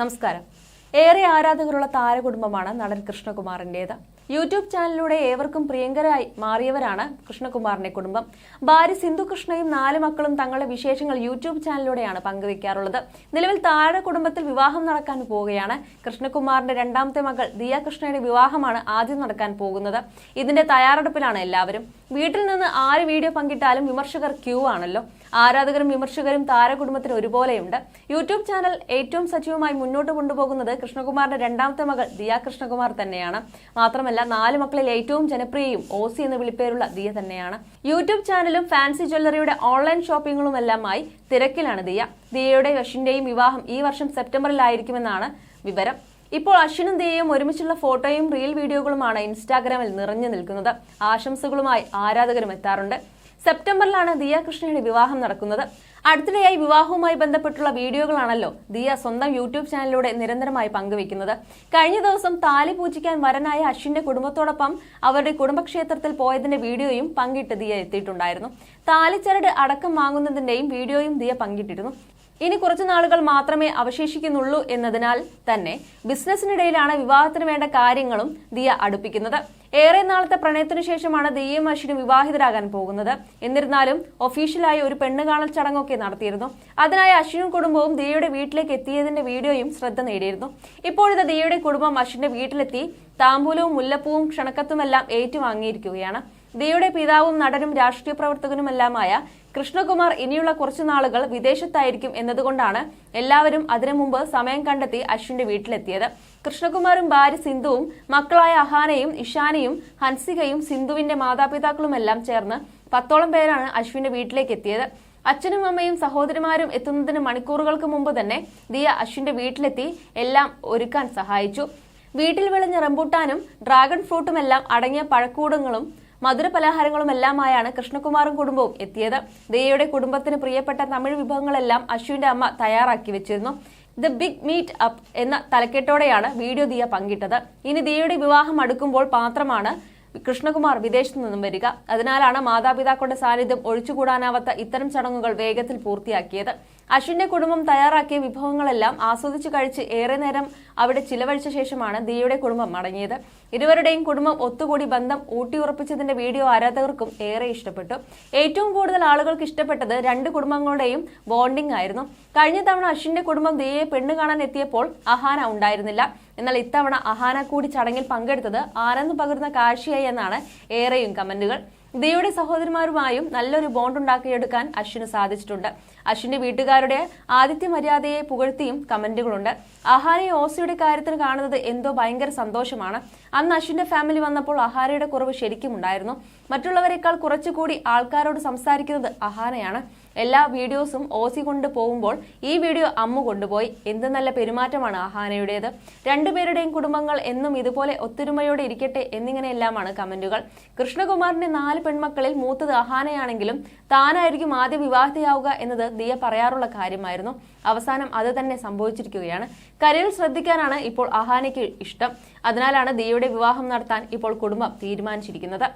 നമസ്കാരം. ഏറെ ആരാധകരുള്ള താരകുടുംബമാണ് നടൻ കൃഷ്ണകുമാറിന്റെത് യൂട്യൂബ് ചാനലിലൂടെ ഏവർക്കും പ്രിയങ്കരായി മാറിയവരാണ് കൃഷ്ണകുമാറിന്റെ കുടുംബം. ഭാര്യ സിന്ധു കൃഷ്ണയും നാല് മക്കളും തങ്ങളുടെ വിശേഷങ്ങൾ യൂട്യൂബ് ചാനലിലൂടെയാണ് പങ്കുവയ്ക്കാറുള്ളത് നിലവിൽ താര കുടുംബത്തിൽ വിവാഹം നടക്കാൻ പോവുകയാണ് കൃഷ്ണകുമാറിന്റെ രണ്ടാമത്തെ മകൾ ദിയ കൃഷ്ണയുടെ വിവാഹമാണ് ആദ്യം നടക്കാൻ പോകുന്നത്. ഇതിന്റെ തയ്യാറെടുപ്പിലാണ് എല്ലാവരും. വീട്ടിൽ നിന്ന് ആര് വീഡിയോ പങ്കിട്ടാലും വിമർശകർ ക്യൂ ആണല്ലോ. ആരാധകരും വിമർശകരും താരകുടുംബത്തിന് ഒരുപോലെയുണ്ട്. യൂട്യൂബ് ചാനൽ ഏറ്റവും സജീവമായി മുന്നോട്ട് കൊണ്ടുപോകുന്നത് കൃഷ്ണകുമാറിന്റെ രണ്ടാമത്തെ മകൾ ദിയ കൃഷ്ണകുമാർ തന്നെയാണ്. മാത്രമല്ല നാല് മക്കളിൽ ഏറ്റവും ജനപ്രിയയും ഓസി എന്ന് വിളിപ്പേരുള്ള ദിയ തന്നെയാണ്. യൂട്യൂബ് ചാനലും ഫാൻസി ജ്വല്ലറിയുടെ ഓൺലൈൻ ഷോപ്പിംഗുകളുമെല്ലാമായി തിരക്കിലാണ് ദിയ. ദിയയുടെ യഷിന്റെയും വിവാഹം ഈ വർഷം സെപ്റ്റംബറിലായിരിക്കുമെന്നാണ് വിവരം. ഇപ്പോൾ അശ്വിനും ദിയയും ഒരുമിച്ചുള്ള ഫോട്ടോയും റീൽ വീഡിയോകളുമാണ് ഇൻസ്റ്റാഗ്രാമിൽ നിറഞ്ഞു നിൽക്കുന്നത്. ആശംസകളുമായി ആരാധകരും എത്താറുണ്ട്. സെപ്റ്റംബറിലാണ് ദിയ കൃഷ്ണയുടെ വിവാഹം നടക്കുന്നത്. അടുത്തിടെയായി വിവാഹവുമായി ബന്ധപ്പെട്ടുള്ള വീഡിയോകളാണല്ലോ ദിയ സ്വന്തം യൂട്യൂബ് ചാനലിലൂടെ നിരന്തരമായി പങ്കുവെക്കുന്നത് കഴിഞ്ഞ ദിവസം താലി പൂജിക്കാൻ വരനായ അശ്വിന്റെ കുടുംബത്തോടൊപ്പം അവരുടെ കുടുംബക്ഷേത്രത്തിൽ പോയതിന്റെ വീഡിയോയും പങ്കിട്ട് ദിയ എത്തിയിട്ടുണ്ടായിരുന്നു. താലിച്ചരട് അടക്കം വാങ്ങുന്നതിന്റെയും വീഡിയോയും ദിയ പങ്കിട്ടിരുന്നു. ഇനി കുറച്ചു നാളുകൾ മാത്രമേ അവശേഷിക്കുന്നുള്ളൂ എന്നതിനാൽ തന്നെ ബിസിനസ്സിനിടയിലാണ് വിവാഹത്തിന് വേണ്ട കാര്യങ്ങളും ദിയ അടുപ്പിക്കുന്നത്. ഏറെ നാളത്തെ പ്രണയത്തിനു ശേഷമാണ് ദിയയും അശ്വിനും വിവാഹിതരാകാൻ പോകുന്നത്. എന്നിരുന്നാലും ഒഫീഷ്യലായി ഒരു പെണ്ണ് കാണൽ ചടങ്ങൊക്കെ നടത്തിയിരുന്നു. അതിനായി അശ്വിനും കുടുംബവും ദിയയുടെ വീട്ടിലേക്ക് എത്തിയതിന്റെ വീഡിയോയും ശ്രദ്ധ നേടിയിരുന്നു. ഇപ്പോഴത്തെ ദിയയുടെ കുടുംബം അശ്വിന്റെ വീട്ടിലെത്തി താമ്പൂലവും മുല്ലപ്പൂവും ക്ഷണക്കത്തുമെല്ലാം ഏറ്റുവാങ്ങിയിരിക്കുകയാണ്. ദിയയുടെ പിതാവും നടനും രാഷ്ട്രീയ പ്രവർത്തകനുമെല്ലാമായ കൃഷ്ണകുമാർ ഇനിയുള്ള കുറച്ചു നാളുകൾ വിദേശത്തായിരിക്കും എന്നതുകൊണ്ടാണ് എല്ലാവരും അതിനു മുമ്പ് സമയം കണ്ടെത്തി അശ്വിന്റെ വീട്ടിലെത്തിയത്. കൃഷ്ണകുമാറും ഭാര്യ സിന്ധുവും മക്കളായ അഹാനയും ഇഷാനയും ഹൻസികയും സിന്ധുവിന്റെ മാതാപിതാക്കളുമെല്ലാം ചേർന്ന് പത്തോളം പേരാണ് അശ്വിന്റെ വീട്ടിലേക്ക് എത്തിയത് അച്ഛനും അമ്മയും സഹോദരിമാരും എത്തുന്നതിന് മണിക്കൂറുകൾക്ക് മുമ്പ് തന്നെ ദിയ അശ്വിന്റെ വീട്ടിലെത്തി എല്ലാം ഒരുക്കാൻ സഹായിച്ചു. വീട്ടിൽ വിളഞ്ഞ റംബൂട്ടാനും ഡ്രാഗൺ ഫ്രൂട്ടുമെല്ലാം അടങ്ങിയ പഴക്കൂടങ്ങളും മധുര പലഹാരങ്ങളും എല്ലാമായാണ് കൃഷ്ണകുമാറും കുടുംബവും എത്തിയത്. ദയയുടെ കുടുംബത്തിന് പ്രിയപ്പെട്ട തമിഴ് വിഭവങ്ങളെല്ലാം അശ്വിന്റെ അമ്മ തയ്യാറാക്കി വെച്ചിരുന്നു. ദ ബിഗ് മീറ്റ് അപ്പ് എന്ന തലക്കെട്ടോടെയാണ് വീഡിയോ ദിയ പങ്കിട്ടത്. ഇനി ദിയയുടെ വിവാഹം അടുക്കുമ്പോൾ മാത്രമാണ് കൃഷ്ണകുമാർ വിദേശത്തു നിന്നും വരിക. അതിനാലാണ് മാതാപിതാക്കളുടെ സാന്നിധ്യം ഒഴിച്ചുകൂടാനാവാത്ത ഇത്തരം ചടങ്ങുകൾ വേഗത്തിൽ പൂർത്തിയാക്കിയത്. അശ്വിന്റെ കുടുംബം തയ്യാറാക്കിയ വിഭവങ്ങളെല്ലാം ആസ്വദിച്ചു കഴിച്ച് ഏറെ നേരം അവിടെ ചിലവഴിച്ച ശേഷമാണ് ദിയുടെ കുടുംബം മടങ്ങിയത്. ഇരുവരുടെയും കുടുംബം ഒത്തുകൂടി ബന്ധം ഊട്ടിയുറപ്പിച്ചതിന്റെ വീഡിയോ ആരാധകർക്കും ഏറെ ഇഷ്ടപ്പെട്ടു. ഏറ്റവും കൂടുതൽ ആളുകൾക്ക് ഇഷ്ടപ്പെട്ടത് രണ്ട് കുടുംബങ്ങളുടെയും ബോണ്ടിംഗ് ആയിരുന്നു. കഴിഞ്ഞ തവണ അശ്വിന്റെ കുടുംബം ദിയയെ പെണ്ണു കാണാൻ എത്തിയപ്പോൾ അഹാന ഉണ്ടായിരുന്നില്ല. എന്നാൽ ഇത്തവണ അഹാനക്കൂടി ചടങ്ങിൽ പങ്കെടുത്തത് ആനന്ദ് പകരുന്ന കാഴ്ചയായി എന്നാണ് ഏറെയും കമന്റുകൾ. ദിയുടെ സഹോദരന്മാരുമായും നല്ലൊരു ബോണ്ട് ഉണ്ടാക്കിയെടുക്കാൻ അശ്വിന് സാധിച്ചിട്ടുണ്ട്. അശ്വിന്റെ വീട്ടുകാരുടെ ആദിത്യ മര്യാദയെ പുകഴ്ത്തിയും കമന്റുകളുണ്ട്. അഹാരയെ ഓസിയുടെ കാര്യത്തിൽ കാണുന്നത് എന്തോ ഭയങ്കര സന്തോഷമാണ്. അന്ന് അശ്വിന്റെ ഫാമിലി വന്നപ്പോൾ അഹാരയുടെ കുറവ് ശരിക്കും ഉണ്ടായിരുന്നു. മറ്റുള്ളവരെക്കാൾ കുറച്ചുകൂടി ആൾക്കാരോട് സംസാരിക്കുന്നത് അഹാനയാണ്. എല്ലാ വീഡിയോസും ഓസി കൊണ്ട് പോകുമ്പോൾ ഈ വീഡിയോ അമ്മ കൊണ്ടുപോയി. എന്ത് നല്ല പെരുമാറ്റമാണ് ആഹാനയുടേത്. രണ്ടുപേരുടെയും കുടുംബങ്ങൾ എന്നും ഇതുപോലെ ഒത്തൊരുമയോടെ ഇരിക്കട്ടെ എന്നിങ്ങനെയെല്ലാമാണ് കമന്റുകൾ. കൃഷ്ണകുമാറിന്റെ നാല് പെൺമക്കളിൽ മൂത്തത് അഹാനയാണെങ്കിലും താനായിരിക്കും ആദ്യ വിവാഹിതയാവുക എന്നത് ദിയ പറയാറുള്ള കാര്യമായിരുന്നു. അവസാനം അത് തന്നെ സംഭവിച്ചിരിക്കുകയാണ്. കരിയർ ശ്രദ്ധിക്കാനാണ് ഇപ്പോൾ അഹാനയ്ക്ക് ഇഷ്ടം. അതിനാലാണ് ദിയയുടെ വിവാഹം നടത്താൻ ഇപ്പോൾ കുടുംബം തീരുമാനിച്ചിരിക്കുന്നത്.